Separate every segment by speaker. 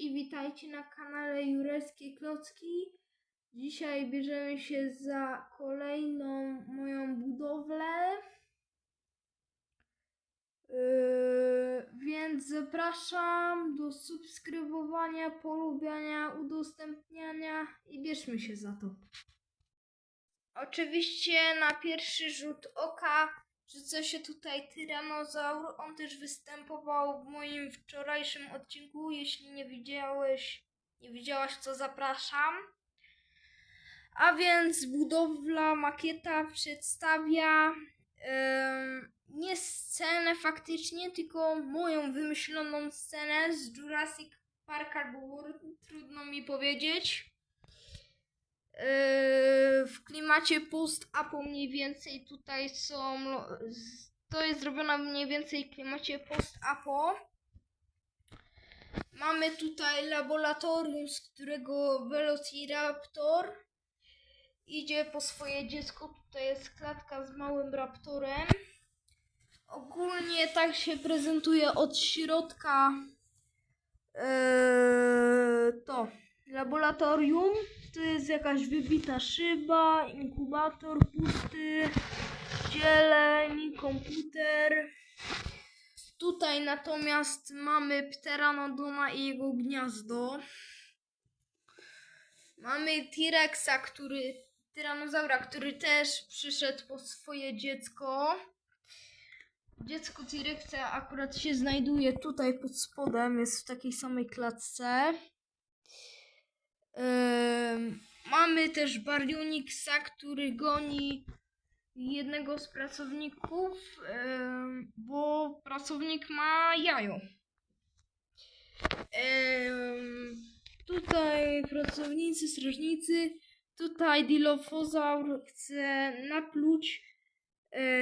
Speaker 1: i witajcie na kanale Jureckie Klocki. Dzisiaj bierzemy się za kolejną moją budowlę. Yy, więc zapraszam do subskrybowania, polubiania, udostępniania i bierzmy się za to. Oczywiście na pierwszy rzut oka rzuca się tutaj tyranozaur. On też występował w moim wczorajszym odcinku. Jeśli nie widziałeś, nie widziałaś, to zapraszam. A więc budowla, makieta przedstawia em, nie scenę faktycznie, tylko moją wymyśloną scenę z Jurassic Park albo trudno mi powiedzieć. Yy, w klimacie post-apo mniej więcej tutaj są. To jest zrobione mniej więcej w klimacie post-apo. Mamy tutaj laboratorium, z którego Velociraptor idzie po swoje dziecko. Tutaj jest klatka z małym raptorem. Ogólnie tak się prezentuje od środka yy, to laboratorium. To jest jakaś wybita szyba, inkubator pusty, zieleń, komputer. Tutaj natomiast mamy pteranodona i jego gniazdo. Mamy T-Rexa, który, tyranozaura, który też przyszedł po swoje dziecko. Dziecko T-Rexa akurat się znajduje tutaj pod spodem, jest w takiej samej klatce. Mamy też Barionixa, który goni jednego z pracowników, bo pracownik ma jajo. Tutaj pracownicy, strażnicy. Tutaj Dilophosaur chce napluć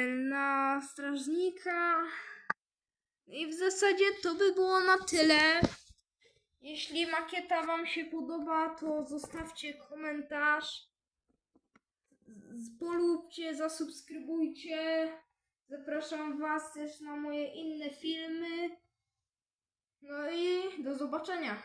Speaker 1: na strażnika. I w zasadzie to by było na tyle. Jeśli makieta Wam się podoba, to zostawcie komentarz. Polubcie, zasubskrybujcie. Zapraszam Was też na moje inne filmy. No i do zobaczenia.